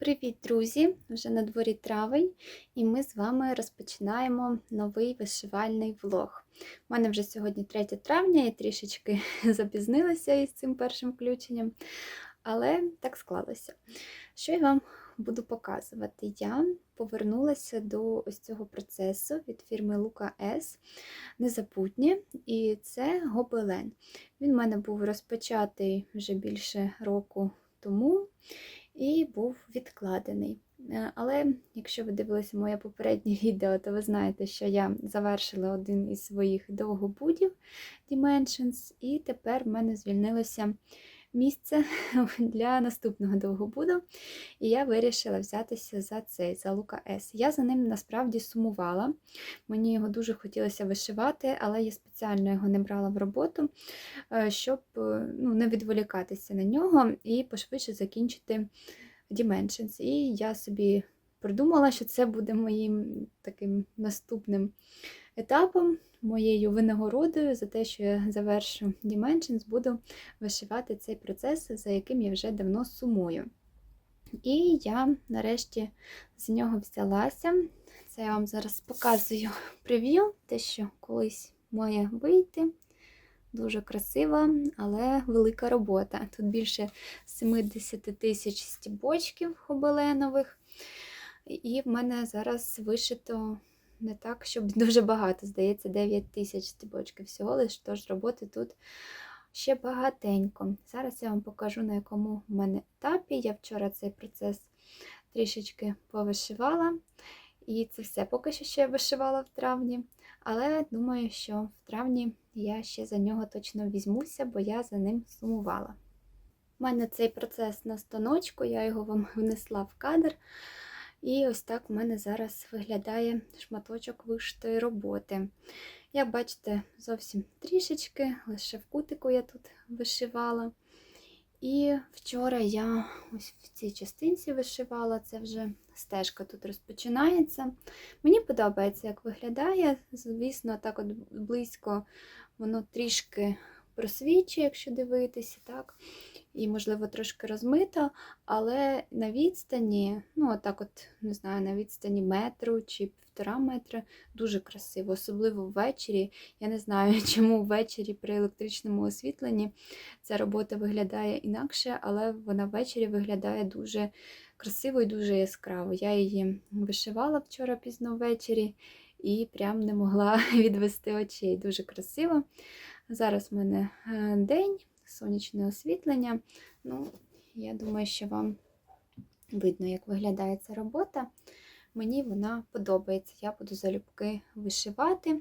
Привіт, друзі! Вже на дворі травень, і ми з вами розпочинаємо новий вишивальний влог. У мене вже сьогодні 3 травня, я трішечки запізнилася із цим першим включенням, але так склалося. Що я вам буду показувати? Я повернулася до ось цього процесу від фірми Лука С. Незапутнє, і це гобелен. Він в мене був розпочатий вже більше року тому і був відкладений. Е, Але якщо ви дивилися моє попереднє відео, то ви знаєте, що я завершила один із своїх довгобудів Dimensions, і тепер в мене звільнилося місце для наступного довгобуду, і я вирішила взятися за цей, за Лука С. Я за ним насправді сумувала. Мені його дуже хотілося вишивати, але я спеціально його не брала в роботу, е, щоб е, ну, не відволікатися на нього і пошвидше закінчити Dimensions. І я собі придумала, що це буде моїм таким наступним етапом, моєю винагородою за те, що я завершу Dimensions, буду вишивати цей процес, за яким я вже давно сумую. І я нарешті з нього взялася. Це я вам зараз показую прев'ю, те, що колись має вийти. Дуже красива, але велика робота. Тут більше 70 тисяч стібочків гобеленових. І в мене зараз вишито не так, щоб дуже багато. Здається, 9 тисяч стібочків всього лиш, тож роботи тут ще багатенько. Зараз я вам покажу, на якому в мене етапі. Я вчора цей процес трішечки повишивала. І це все поки що ще вишивала в травні. Але думаю, що в травні я ще за нього точно візьмуся, бо я за ним сумувала. У мене цей процес на станочку, я його вам внесла в кадр. І ось так в мене зараз виглядає шматочок вишитої роботи. Як бачите, зовсім трішечки, лише в кутику я тут вишивала. І вчора я ось в цій частинці вишивала, це вже стежка тут розпочинається. Мені подобається, як виглядає. Звісно, так от близько воно трішки просвічує, якщо дивитися, так? І, можливо, трошки розмито, але на відстані, ну, отак от, не знаю, на відстані метру чи півтора метра дуже красиво, особливо ввечері. Я не знаю, чому ввечері при електричному освітленні ця робота виглядає інакше, але вона ввечері виглядає дуже красиво і дуже яскраво. Я її вишивала вчора пізно ввечері і прям не могла відвести очей. Дуже красиво. Зараз в мене е, день, сонячне освітлення. Ну, Я думаю, що вам видно, як виглядає ця робота. Мені вона подобається. Я буду залюбки вишивати.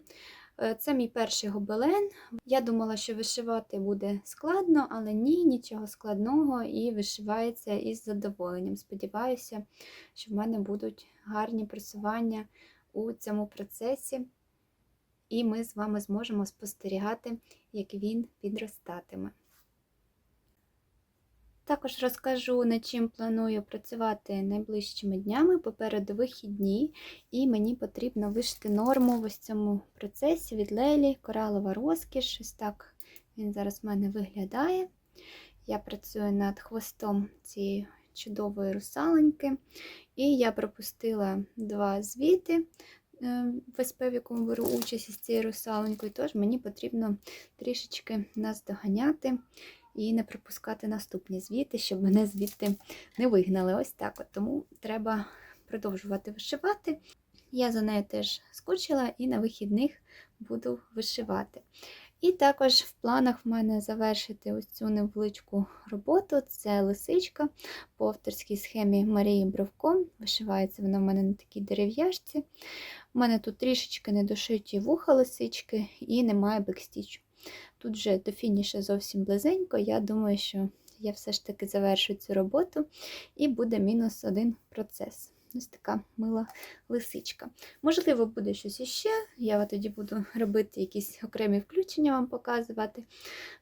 Е, Це мій перший гобелен. Я думала, що вишивати буде складно, але ні, нічого складного і вишивається із задоволенням. Сподіваюся, що в мене будуть гарні просування у цьому процесі, і ми з вами зможемо спостерігати, як він підростатиме. Також розкажу, над чим планую працювати найближчими днями, попереду вихідні, і мені потрібно вишити норму в ось цьому процесі від Лелі, коралова розкіш. Ось так він зараз в мене виглядає. Я працюю над хвостом цієї чудової русаленьки, і я пропустила два звіти в СП, в якому беру участь із цією русаленькою, тож мені потрібно трішечки наздоганяти і не пропускати наступні звіти, щоб мене звідти не вигнали. Ось так. от. Тому треба продовжувати вишивати. Я за нею теж скучила і на вихідних буду вишивати. І також в планах в мене завершити ось цю невеличку роботу. Це лисичка по авторській схемі Марії Бровко. Вишивається вона в мене на такій дерев'яшці. У мене тут трішечки недошиті вуха лисички і немає бекстічу. Тут вже до фініша зовсім близенько. Я думаю, що я все ж таки завершу цю роботу і буде мінус один процес. Ось така мила лисичка. Можливо, буде щось іще. Я тоді буду робити якісь окремі включення вам показувати.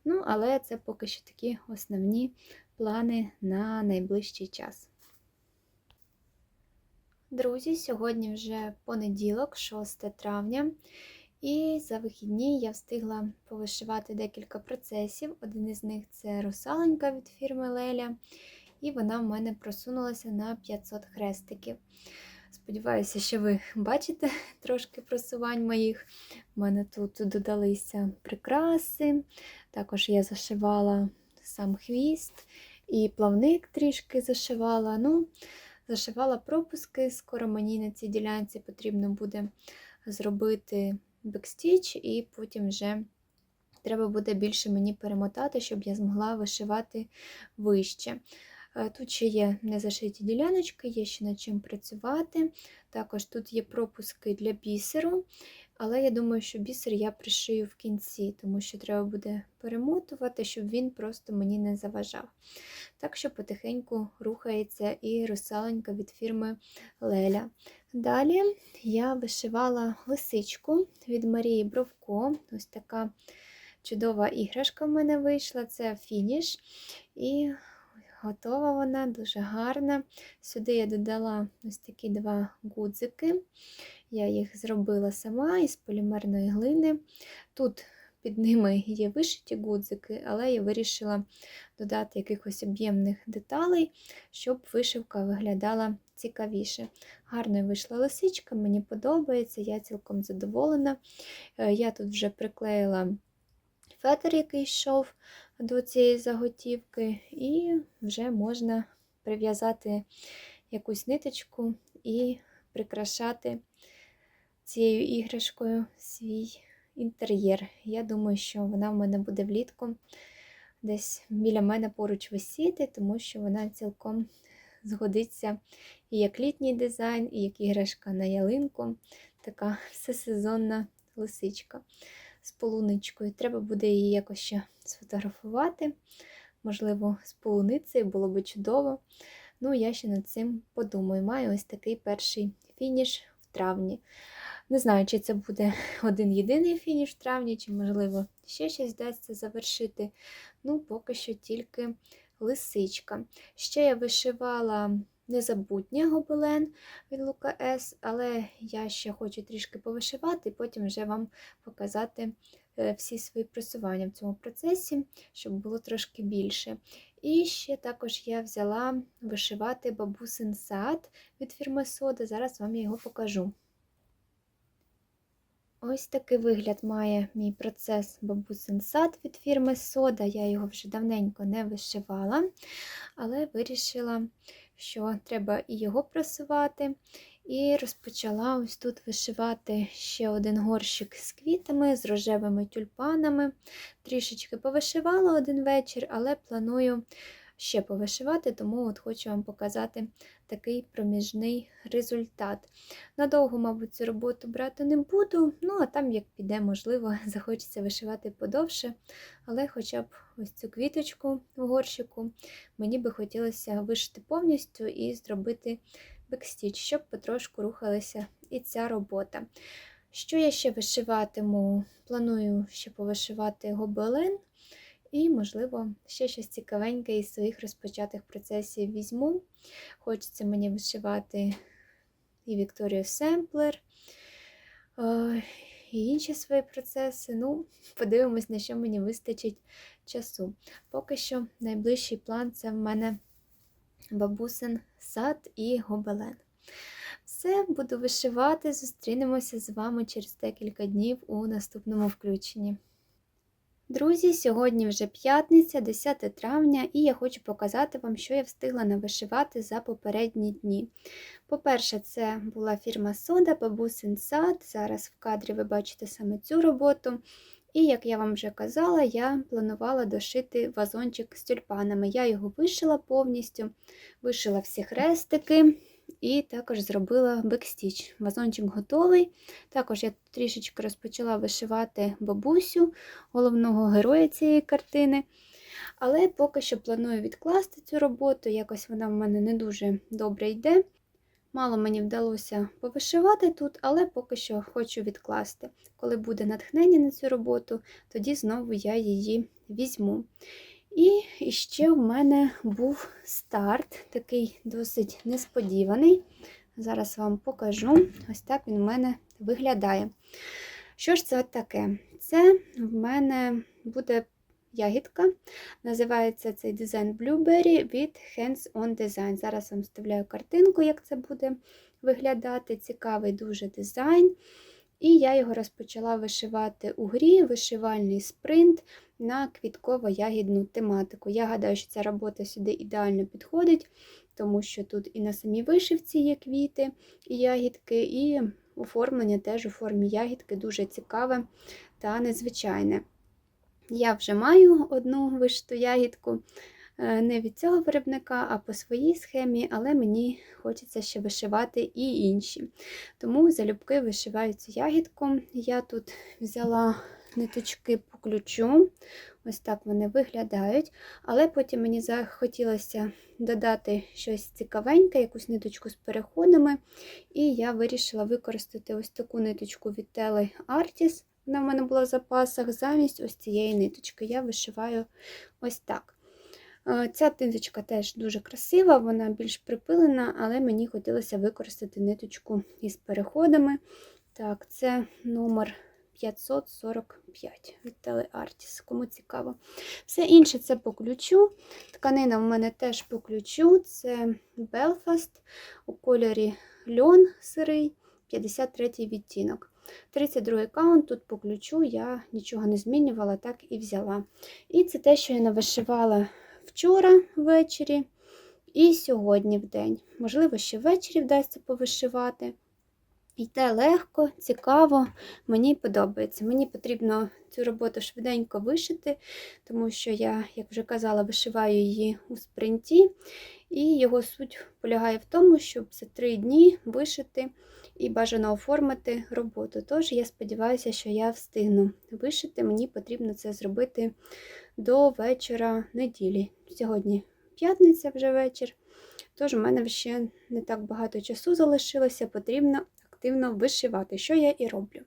Ну, але це поки що такі основні плани на найближчий час. Друзі, сьогодні вже понеділок, 6 травня. І за вихідні я встигла повишивати декілька процесів. Один із них це русаленька від фірми Леля. і вона в мене просунулася на 500 хрестиків. Сподіваюся, що ви бачите трошки просувань моїх. У мене тут додалися прикраси, також я зашивала сам хвіст і плавник трішки зашивала. Ну, Зашивала пропуски, скоро мені на цій ділянці потрібно буде зробити бекстіч, і потім вже треба буде більше мені перемотати, щоб я змогла вишивати вище. Е, Тут ще є незашиті діляночки, є ще над чим працювати. Також тут є пропуски для бісеру, але я думаю, що бісер я пришию в кінці, тому що треба буде перемотувати, щоб він просто мені не заважав. Так що потихеньку рухається і русаленька від фірми Леля. Далі я вишивала лисичку від Марії Бровко. Ось така чудова іграшка в мене вийшла, це фініш. І готова вона, дуже гарна. Сюди я додала ось такі два гудзики. Я їх зробила сама із полімерної глини. Тут під ними є вишиті гудзики, але я вирішила додати якихось об'ємних деталей, щоб вишивка виглядала цікавіше. Гарно вийшла лисичка, мені подобається, я цілком задоволена. Е, Я тут вже приклеїла фетр, який йшов до цієї заготівки, і вже можна прив'язати якусь ниточку і прикрашати цією іграшкою свій інтер'єр. Я думаю, що вона в мене буде влітку десь біля мене поруч висіти, тому що вона цілком згодиться і як літній дизайн, і як іграшка на ялинку. Така всесезонна лисичка з полуничкою. Треба буде її якось ще сфотографувати. Можливо, з полуницею було б чудово. Ну, я ще над цим подумаю. Маю ось такий перший фініш в травні. Не знаю, чи це буде один єдиний фініш в травні, чи, можливо, ще щось вдасться завершити. Ну, поки що тільки лисичка. Ще я вишивала незабутнє гобелен від Лука С, але я ще хочу трішки повишивати, і потім вже вам показати е, всі свої просування в цьому процесі, щоб було трошки більше. І ще також я взяла вишивати бабусин сад від фірми Сода. Зараз вам я його покажу. Ось такий вигляд має мій процес бабусин сад від фірми Сода. Я його вже давненько не вишивала, але вирішила, що треба і його просувати. І розпочала ось тут вишивати ще один горщик з квітами, з рожевими тюльпанами. Трішечки повишивала один вечір, але планую ще повишивати, тому от хочу вам показати такий проміжний результат. Надовго, мабуть, цю роботу брати не буду, ну а там, як піде, можливо, захочеться вишивати подовше. Але хоча б ось цю квіточку в горщику мені би хотілося вишити повністю і зробити бекстіч, щоб потрошку рухалася і ця робота. Що я ще вишиватиму? Планую ще повишивати гобелен. І, можливо, ще щось цікавеньке із своїх розпочатих процесів візьму. Хочеться мені вишивати і Вікторію Семплер, е, і інші свої процеси. Ну, подивимось, на що мені вистачить часу. Поки що найближчий план це в мене бабусин сад і гобелен. Все, буду вишивати. Зустрінемося з вами через декілька днів у наступному включенні. Друзі, сьогодні вже п'ятниця, 10 травня, і я хочу показати вам, що я встигла навишивати за попередні дні. По-перше, це була фірма Сода, бабусин сад. Зараз в кадрі ви бачите саме цю роботу. І, як я вам вже казала, я планувала дошити вазончик з тюльпанами. Я його вишила повністю, вишила всі хрестики. І також зробила бекстіч. Вазончик готовий. Також я трішечки розпочала вишивати бабусю, головного героя цієї картини. Але поки що планую відкласти цю роботу, якось вона в мене не дуже добре йде. Мало мені вдалося повишивати тут, але поки що хочу відкласти. Коли буде натхнення на цю роботу, тоді знову я її візьму. І ще в мене був старт, такий досить несподіваний. Зараз вам покажу. Ось так він в мене виглядає. Що ж це таке? Це в мене буде ягідка. Називається цей дизайн Blueberry від Hands On Design. Зараз вам вставляю картинку, як це буде виглядати. Цікавий дуже дизайн. І я його розпочала вишивати у грі, вишивальний спринт на квітково-ягідну тематику. Я гадаю, що ця робота сюди ідеально підходить, тому що тут і на самій вишивці є квіти і ягідки, і оформлення теж у формі ягідки дуже цікаве та незвичайне. Я вже маю одну вишиту ягідку. Е, Не від цього виробника, а по своїй схемі, але мені хочеться ще вишивати і інші. Тому залюбки вишиваю цю ягідку. Я тут взяла ниточки по ключу, ось так вони виглядають. Але потім мені захотілося додати щось цікавеньке, якусь ниточку з переходами. І я вирішила використати ось таку ниточку від Tele Artis. Вона в мене була в запасах. Замість ось цієї ниточки я вишиваю ось так. Е, Ця ниточка теж дуже красива, вона більш припилена, але мені хотілося використати ниточку із переходами. Так, це номер 545 від Teleartis, кому цікаво. Все інше це по ключу. Тканина в мене теж по ключу. Це Belfast у кольорі льон сирий, 53 відтінок. 32 каунт, тут по ключу я нічого не змінювала, так і взяла. І це те, що я навишивала вчора ввечері і сьогодні в день. Можливо, ще ввечері вдасться повишивати. Йде легко, цікаво, мені подобається. Мені потрібно цю роботу швиденько вишити, тому що я, як вже казала, вишиваю її у спринті, і його суть полягає в тому, щоб за три дні вишити і бажано оформити роботу. Тож я сподіваюся, що я встигну вишити. Мені потрібно це зробити до вечора неділі. Сьогодні п'ятниця вже вечір, тож у мене ще не так багато часу залишилося, потрібно активно вишивати, що я і роблю.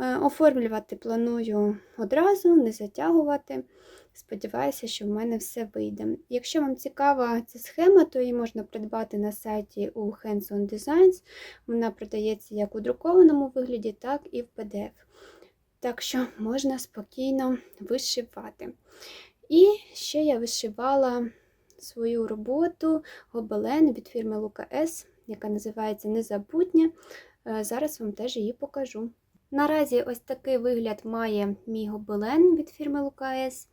Е, Оформлювати планую одразу, не затягувати. Сподіваюся, що в мене все вийде. Якщо вам цікава ця схема, то її можна придбати на сайті у Hands On Designs. Вона продається як у друкованому вигляді, так і в PDF. Так що можна спокійно вишивати. І ще я вишивала свою роботу гобелен від фірми Лука С, яка називається Незабутнє. Е, Зараз вам теж її покажу. Наразі ось такий вигляд має мій гобелен від фірми Лука С.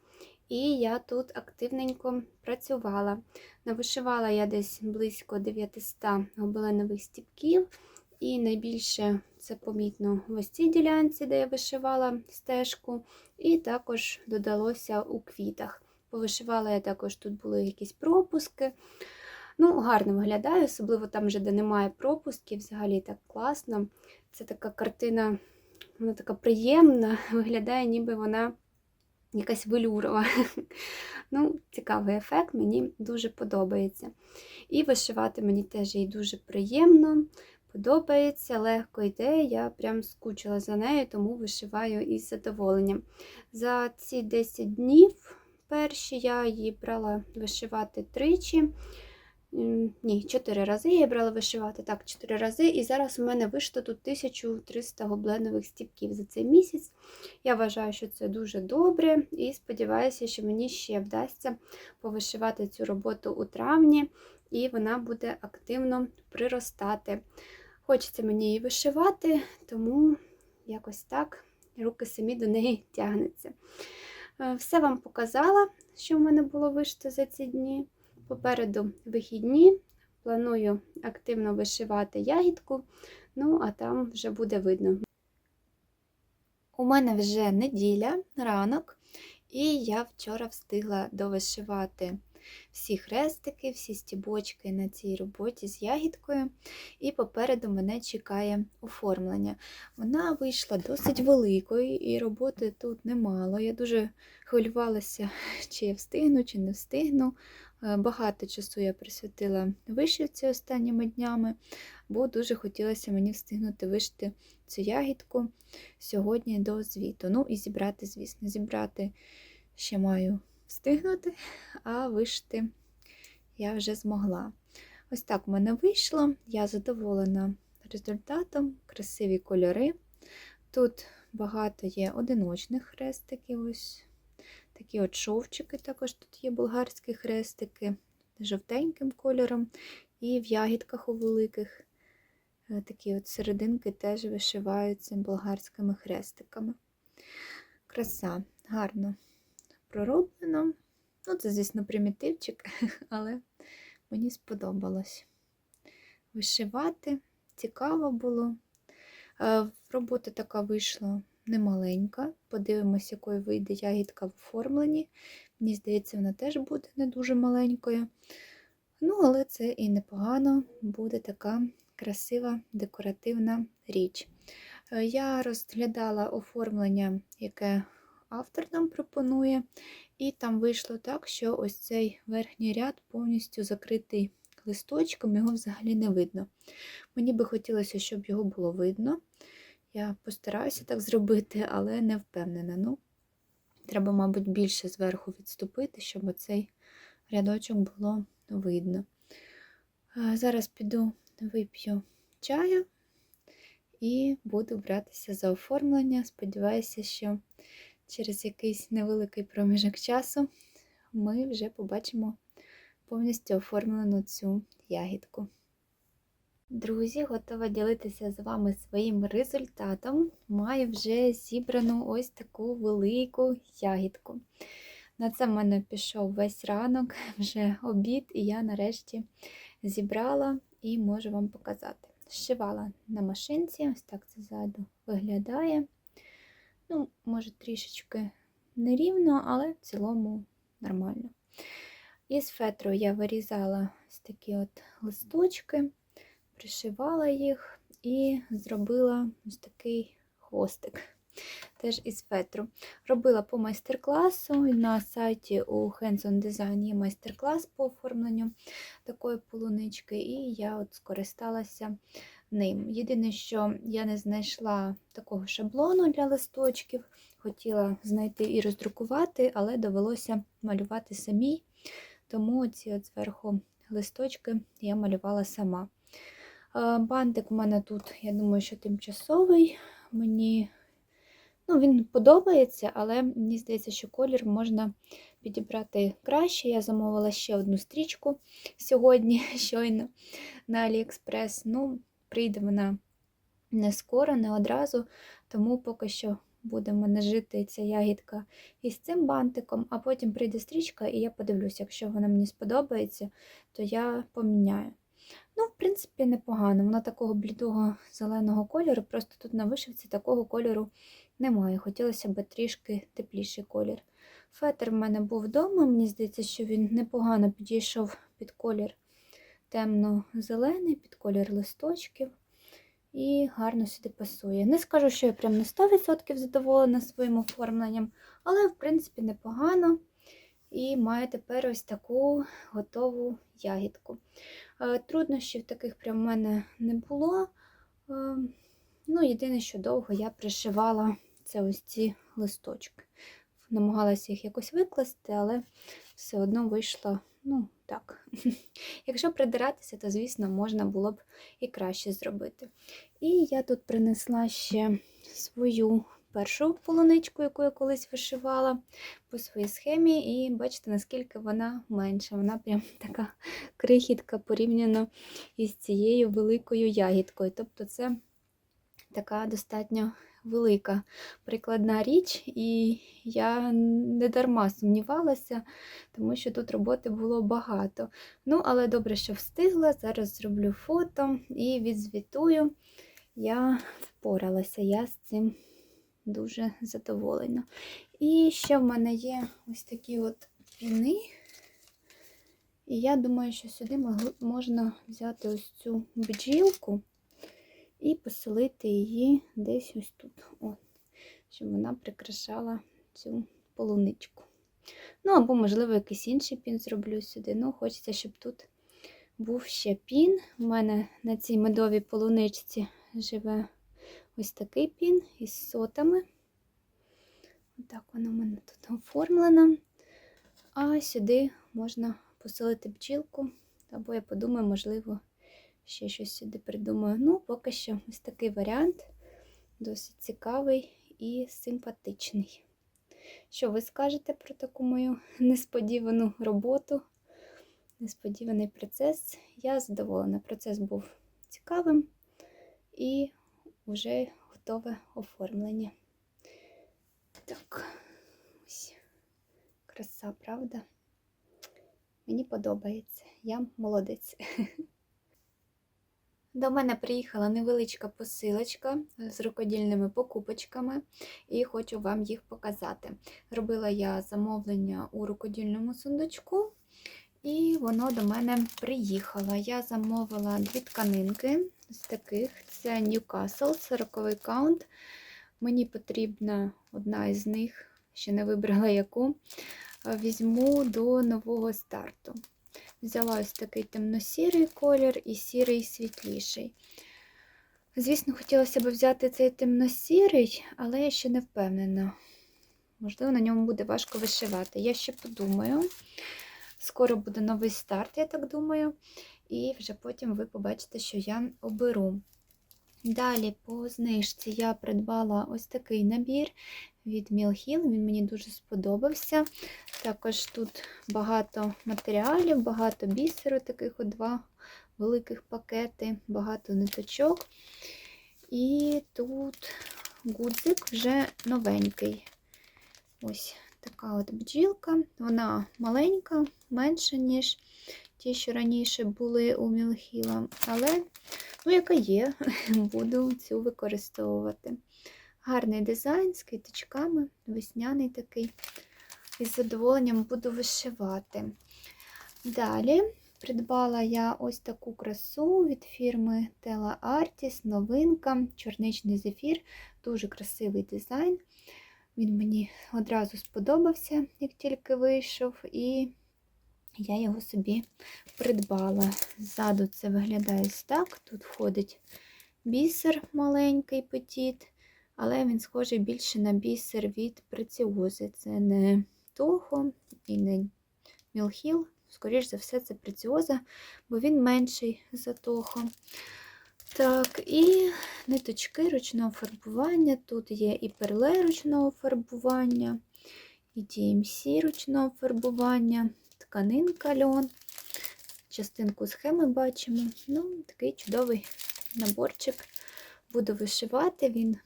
І я тут активненько працювала. Навишивала я десь близько 900 гобеленових стіпків, і найбільше це помітно в ось цій ділянці, де я вишивала стежку, і також додалося у квітах. Повишивала я також, тут були якісь пропуски. Ну, гарно виглядає, особливо там, вже, де немає пропусків, взагалі так класно. Це така картина, вона така приємна, виглядає, ніби вона якась велюрова. Ну, Цікавий ефект, мені дуже подобається. І вишивати мені теж їй дуже приємно, подобається, легко йде. Я прям скучила за нею, тому вишиваю із задоволенням. За ці 10 днів перші я її брала вишивати тричі. Ні, 4 рази я брала вишивати. Так, 4 рази. І зараз у мене вийшло тут 1300 гобленових стіпків за цей місяць. Я вважаю, що це дуже добре, і сподіваюся, що мені ще вдасться повишивати цю роботу у травні, і вона буде активно приростати. Хочеться мені її вишивати, тому якось так руки самі до неї тягнуться. Е, Все вам показала, що в мене було вишито за ці дні. Попереду вихідні. Планую активно вишивати ягідку, ну а там вже буде видно. У мене вже неділя, ранок, і я вчора встигла довишивати всі хрестики, всі стібочки на цій роботі з ягідкою. І попереду мене чекає оформлення. Вона вийшла досить великою, і роботи тут немало. Я дуже хвилювалася, чи я встигну, чи не встигну. Е, Багато часу я присвятила вишивці останніми днями, бо дуже хотілося мені встигнути вишити цю ягідку сьогодні до звіту. Ну і зібрати, звісно, зібрати ще маю встигнути, а вишити я вже змогла. Ось так в мене вийшло. Я задоволена результатом, красиві кольори. Тут багато є одиночних хрестиків. Ось Такі от шовчики також тут є болгарські хрестики жовтеньким кольором. І в ягідках у великих е, такі от серединки теж вишиваються болгарськими хрестиками. Краса, гарно пророблено. Ну, це, звісно, примітивчик, але мені сподобалось вишивати. Цікаво було. Е, Робота така вийшла немаленька. Подивимось, якою вийде ягідка в оформленні. Мені здається, вона теж буде не дуже маленькою. Ну, але це і непогано, буде така красива декоративна річ. Е, Я розглядала оформлення, яке автор нам пропонує, і там вийшло так, що ось цей верхній ряд повністю закритий листочком, його взагалі не видно. Мені би хотілося, щоб його було видно. Я постараюся так зробити, але не впевнена. Ну, Треба, мабуть, більше зверху відступити, щоб оцей рядочок було видно. Зараз піду вип'ю чаю і буду братися за оформлення. Сподіваюся, що через якийсь невеликий проміжок часу ми вже побачимо повністю оформлену цю ягідку. Друзі, готова ділитися з вами своїм результатом. Маю вже зібрану ось таку велику ягідку. На це в мене пішов весь ранок, вже обід, і я нарешті зібрала і можу вам показати. Зшивала на машинці, ось так це ззаду виглядає. Ну, може, трішечки нерівно, але в цілому нормально. Із фетру я вирізала ось такі от листочки, пришивала їх і зробила ось такий хвостик. Теж із фетру. Робила по майстер-класу. На сайті у Hands on Design є майстер-клас по оформленню такої полунички, і я от скористалася ним. Єдине, що я не знайшла такого шаблону для листочків, хотіла знайти і роздрукувати, але довелося малювати самій. Тому ці от зверху листочки я малювала сама. Бантик у мене тут, я думаю, що тимчасовий. Мені ну, він подобається, але мені здається, що колір можна підібрати краще. Я замовила ще одну стрічку сьогодні, щойно на AliExpress. Ну, прийде вона не скоро, не одразу, тому поки що буде в мене жити ця ягідка із цим бантиком, а потім прийде стрічка, і я подивлюся, якщо вона мені сподобається, то я поміняю. Ну, в принципі, непогано. Вона такого блідого зеленого кольору, просто тут на вишивці такого кольору немає. Хотілося б трішки тепліший колір. Фетр в мене був вдома, мені здається, що він непогано підійшов під колір темно-зелений, під колір листочків. І гарно сюди пасує. Не скажу, що я прям на 100% задоволена своїм оформленням, але, в принципі, непогано. І маю тепер ось таку готову ягідку. Е, труднощів таких прям в мене не було. Е, ну, Єдине, що довго я пришивала це ось ці листочки. Намагалася їх якось викласти, але все одно вийшло, ну, так. Якщо придиратися, то, звісно, можна було б і краще зробити. І я тут принесла ще свою першу полуничку, яку я колись вишивала по своїй схемі, і бачите, наскільки вона менша. Вона прям така крихітка порівняно із цією великою ягідкою. Тобто, це така достатньо велика прикладна річ, і я не дарма сумнівалася, тому що тут роботи було багато. Ну, але добре, що встигла. Зараз зроблю фото і відзвітую. Я впоралася, я з цим дуже задоволена. І ще в мене є ось такі от піни. І я думаю, що сюди можна взяти ось цю бджілку і поселити її десь ось тут, О, щоб вона прикрашала цю полуничку. Ну, або, можливо, якийсь інший пін зроблю сюди. Ну, хочеться, щоб тут був ще пін. У мене на цій медовій полуничці живе ось такий пін із сотами. Отак воно в мене тут оформлено. А сюди можна поселити бджілку, або я подумаю, можливо, ще щось сюди придумаю. Ну, поки що ось такий варіант, досить цікавий і симпатичний. Що ви скажете про таку мою несподівану роботу, несподіваний процес? Я задоволена. Процес був цікавим і вже готове оформлення. Так, ось краса, правда? Мені подобається. Я молодець. До мене приїхала невеличка посилочка з рукодільними покупочками, і хочу вам їх показати. Робила я замовлення у рукодільному сундучку, і воно до мене приїхало. Я замовила дві тканинки з таких: це Newcastle, 40 каунт. Мені потрібна одна із них, ще не вибрала яку. Візьму до нового старту. Взяла ось такий темно-сірий колір і сірий світліший. Звісно, хотілося б взяти цей темно-сірий, але я ще не впевнена. Можливо, на ньому буде важко вишивати. Я ще подумаю. Скоро буде новий старт, я так думаю. І вже потім ви побачите, що я оберу. Далі, по знижці, я придбала ось такий набір від Мілхіл. Він мені дуже сподобався. Також тут багато матеріалів, багато бісеру, таких от два великих пакети, багато ниточок. І тут гудзик вже новенький. Ось така от бджілка. Вона маленька, менша, ніж ті, що раніше були у Мілхіла. Але, ну, яка є, буду цю використовувати. Гарний дизайн з квіточками, весняний такий. Із задоволенням буду вишивати. Далі придбала я ось таку красу від фірми Tela Artis, новинка, чорничний зефір, дуже красивий дизайн. Він мені одразу сподобався, як тільки вийшов, і я його собі придбала. Ззаду це виглядає так. Тут входить бісер маленький петіт, але він схожий більше на бісер від преціози. Це не Того і не Мілхіл. Скоріше за все, це преціоза, бо він менший за того. Так, і ниточки ручного фарбування. Тут є і перле ручного фарбування, і DMC ручного фарбування, тканинка льон. Частинку схеми бачимо. Ну, такий чудовий наборчик. Буду вишивати він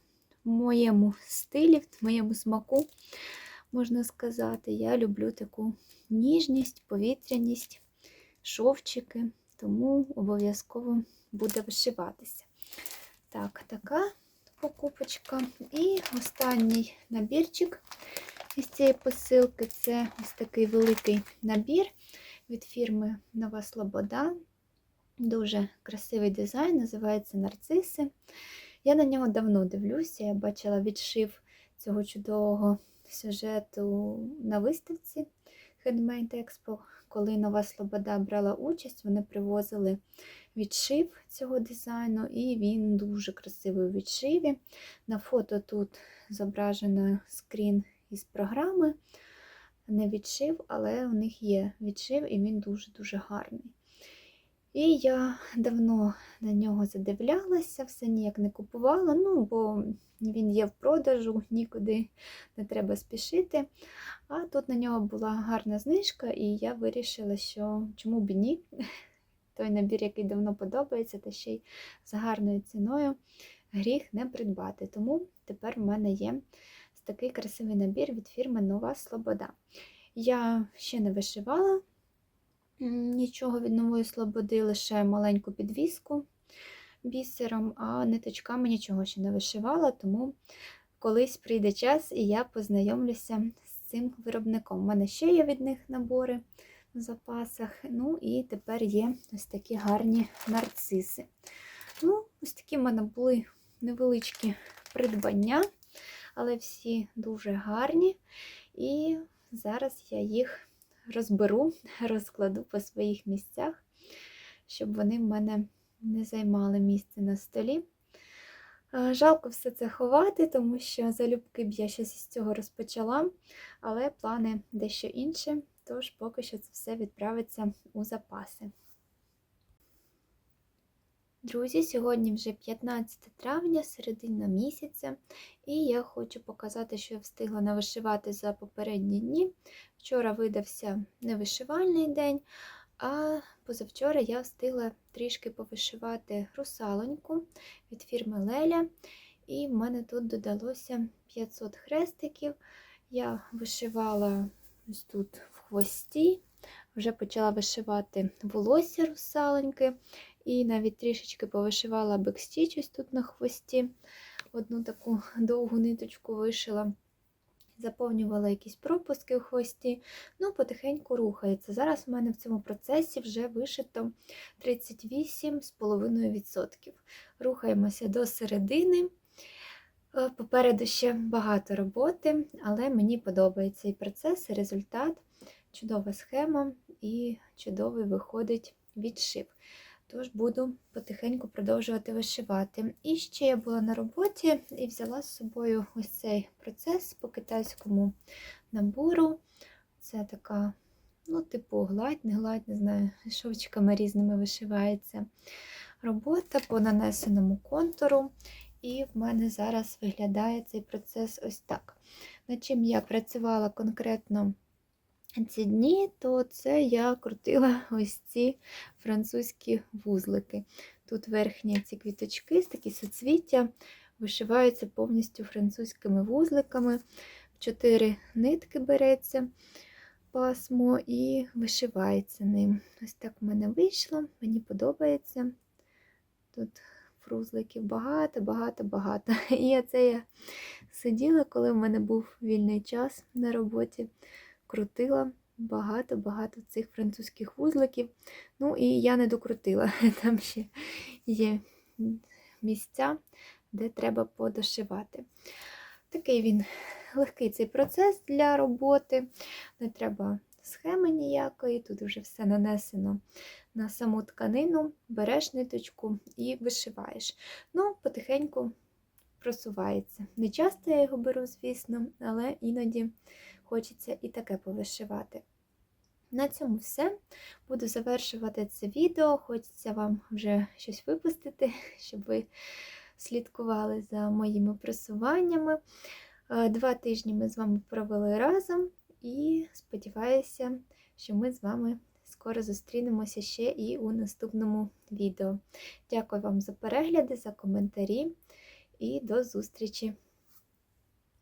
в моєму стилі, в моєму смаку, можна сказати. Я люблю таку ніжність, повітряність, шовчики, тому обов'язково буде вишиватися. Так, така покупочка. І останній набірчик із цієї посилки це ось такий великий набір від фірми Нова Слобода. Дуже красивий дизайн, називається Нарциси. Я на нього давно дивлюся, я бачила відшив цього чудового сюжету на виставці Handmade Expo. Коли Нова Слобода брала участь, вони привозили відшив цього дизайну, і він дуже красивий у відшиві. На фото тут зображено скрін із програми. Не відшив, але у них є відшив, і він дуже-дуже гарний. І я давно на нього задивлялася, все ніяк не купувала, ну, бо він є в продажу, нікуди не треба спішити. А тут на нього була гарна знижка, і я вирішила, що чому б ні. Той набір, який давно подобається, та ще й з гарною ціною гріх не придбати. Тому тепер в мене є такий красивий набір від фірми Нова Слобода. Я ще не вишивала нічого від нової слободи, лише маленьку підвіску бісером, а ниточками нічого ще не вишивала, тому колись прийде час і я познайомлюся з цим виробником. У мене ще є від них набори запасах. Ну і тепер є ось такі гарні нарциси. Ну, Ось такі в мене були невеличкі придбання, але всі дуже гарні. І зараз я їх розберу, розкладу по своїх місцях, щоб вони в мене не займали місце на столі. Жалко все це ховати, тому що залюбки б я щось із цього розпочала, але плани дещо інші, тож поки що це все відправиться у запаси. Друзі, сьогодні вже 15 травня, середина місяця, і я хочу показати, що я встигла навишивати за попередні дні. Вчора видався невишивальний день, а позавчора я встигла трішки повишивати русалоньку від фірми Леля. І в мене тут додалося 500 хрестиків. Я вишивала ось тут в хвості, вже почала вишивати волосся русаленьки. І навіть трішечки повишивала бекстіч ось тут на хвості. Одну таку довгу ниточку вишила, заповнювала якісь пропуски у хвості, ну, потихеньку рухається. Зараз у мене в цьому процесі вже вишито 38,5%. Рухаємося до середини. Е, Попереду ще багато роботи, але мені подобається і процес, і результат, чудова схема і чудовий виходить відшив. Тож буду потихеньку продовжувати вишивати. І ще я була на роботі і взяла з собою ось цей процес по китайському набору. Це така, ну, типу, гладь, не гладь, не знаю, шовчиками різними вишивається. Робота по нанесеному контуру. І в мене зараз виглядає цей процес ось так. Над чим я працювала конкретно ці дні, то це я крутила ось ці французькі вузлики. Тут верхні ці квіточки, такі соцвіття, вишиваються повністю французькими вузликами. Чотири нитки береться пасмо і вишивається ним. Ось так в мене вийшло, мені подобається. Тут фрузликів багато, багато, багато. І оце я сиділа, коли в мене був вільний час на роботі крутила багато-багато цих французьких вузликів. Ну і я не докрутила. Там ще є місця, де треба подошивати. Такий він легкий цей процес для роботи. Не треба схеми ніякої, тут вже все нанесено на саму тканину, береш ниточку і вишиваєш. Ну, потихеньку просувається. Не часто я його беру, звісно, але іноді хочеться і таке повишивати. На цьому все. Буду завершувати це відео. Хочеться вам вже щось випустити, щоб ви слідкували за моїми просуваннями. Два тижні ми з вами провели разом і сподіваюся, що ми з вами скоро зустрінемося ще і у наступному відео. Дякую вам за перегляди, за коментарі і до зустрічі!